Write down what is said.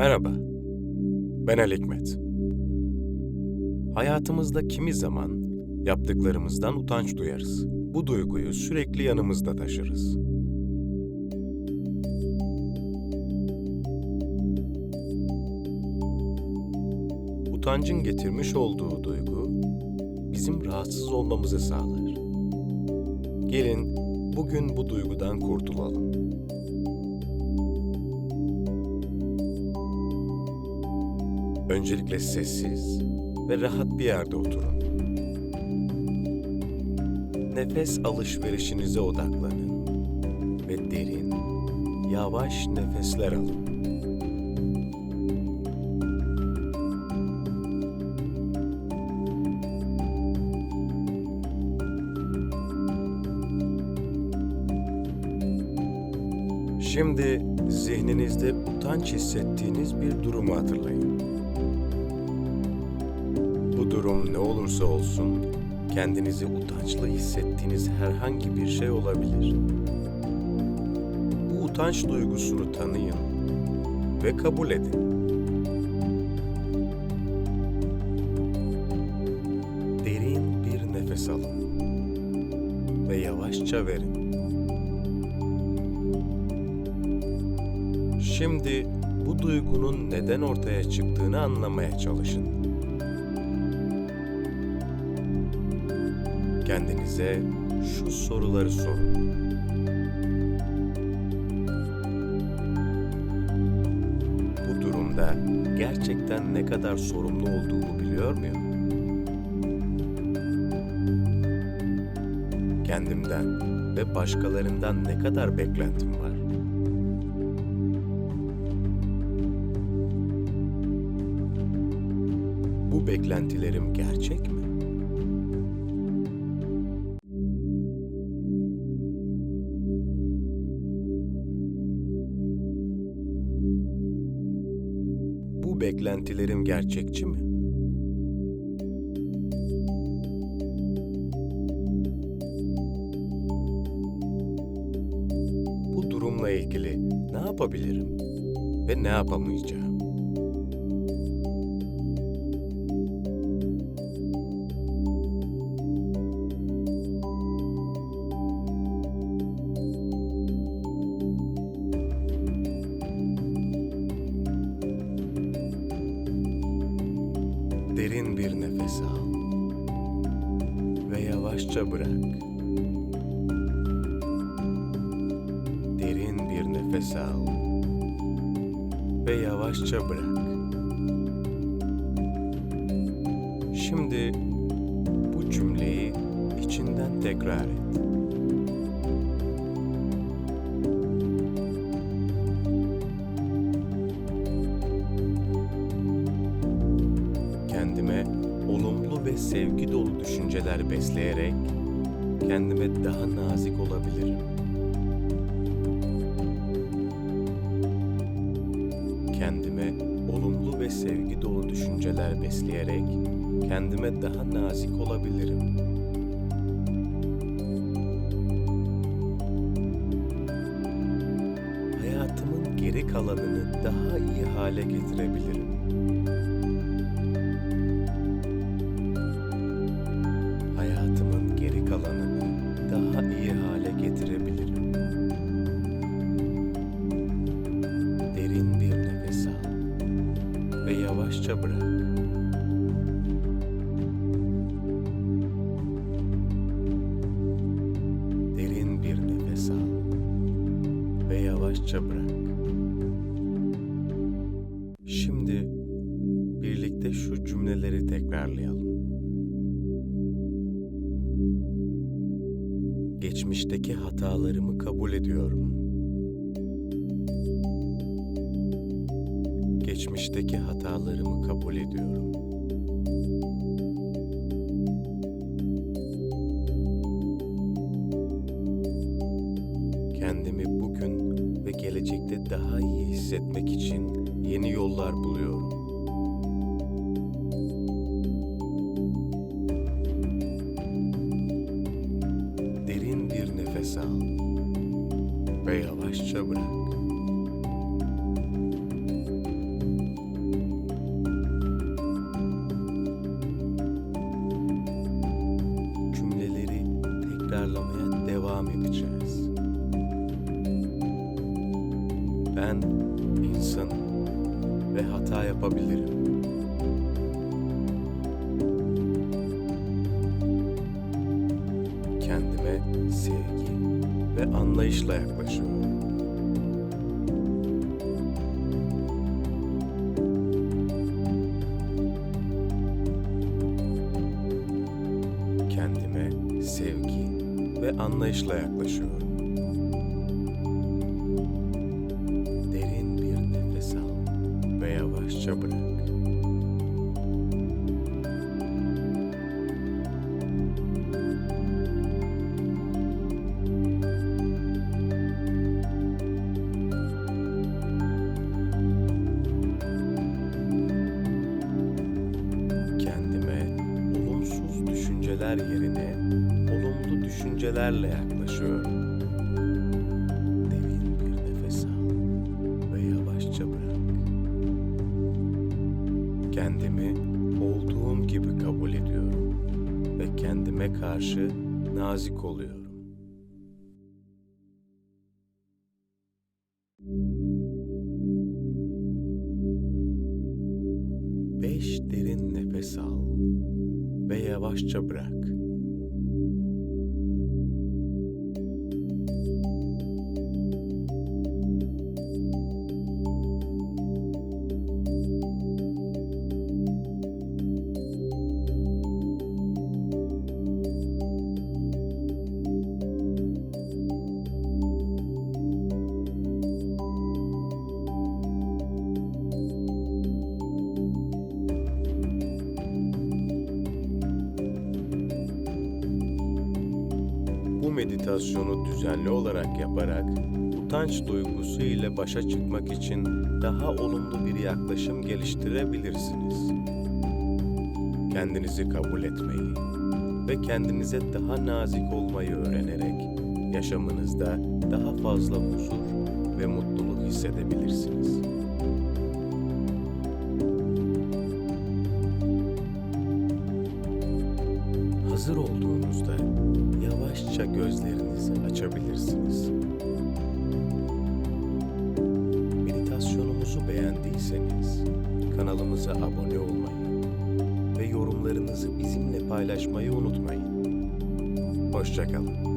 Merhaba, ben Ali Hikmet. Hayatımızda kimi zaman yaptıklarımızdan utanç duyarız. Bu duyguyu sürekli yanımızda taşırız. Utancın getirmiş olduğu duygu bizim rahatsız olmamızı sağlar. Gelin bugün bu duygudan kurtulalım. Öncelikle sessiz ve rahat bir yerde oturun. Nefes alışverişinize odaklanın ve derin, yavaş nefesler alın. Şimdi zihninizde utanç hissettiğiniz bir durumu hatırlayın. Durum ne olursa olsun kendinizi utançlı hissettiğiniz herhangi bir şey olabilir. Bu utanç duygusunu tanıyın ve kabul edin. Derin bir nefes alın ve yavaşça verin. Şimdi bu duygunun neden ortaya çıktığını anlamaya çalışın. Kendinize şu soruları sorun. Bu durumda gerçekten ne kadar sorumlu olduğumu biliyor muyum? Kendimden ve başkalarından ne kadar beklentim var? Bu beklentilerim gerçek mi? Beklentilerim gerçekçi mi? Bu durumla ilgili ne yapabilirim ve ne yapamayacağım? Derin bir nefes al ve yavaşça bırak. Derin bir nefes al ve yavaşça bırak. Şimdi bu cümleyi içinden tekrar et. Sevgi dolu düşünceler besleyerek kendime daha nazik olabilirim. Kendime olumlu ve sevgi dolu düşünceler besleyerek kendime daha nazik olabilirim. Hayatımın geri kalanını daha iyi hale getirebilirim. Yavaşça bırak. Şimdi birlikte şu cümleleri tekrarlayalım. Geçmişteki hatalarımı kabul ediyorum. Geçmişteki hatalarımı kabul ediyorum. Kendimi gelecekte daha iyi hissetmek için yeni yollar buluyorum. Derin bir nefes al ve yavaşça bırak. Cümleleri tekrarlamaya devam edeceğiz. Ben insanım ve hata yapabilirim. Kendime sevgi ve anlayışla yaklaşıyorum. Kendime sevgi ve anlayışla yaklaşıyorum. Yavaşça bırak. Kendime olumsuz düşünceler yerine olumlu düşüncelerle yaklaşıyorum. Kendimi olduğum gibi kabul ediyorum ve kendime karşı nazik oluyorum. Beş derin nefes al ve yavaşça bırak. Meditasyonu düzenli olarak yaparak utanç duygusu ile başa çıkmak için daha olumlu bir yaklaşım geliştirebilirsiniz. Kendinizi kabul etmeyi ve kendinize daha nazik olmayı öğrenerek yaşamınızda daha fazla huzur ve mutluluk hissedebilirsiniz. Hazır olduğunuzda yavaşça gözlerinizi açabilirsiniz. Meditasyonumuzu beğendiyseniz kanalımıza abone olmayı ve yorumlarınızı bizimle paylaşmayı unutmayın. Hoşçakalın.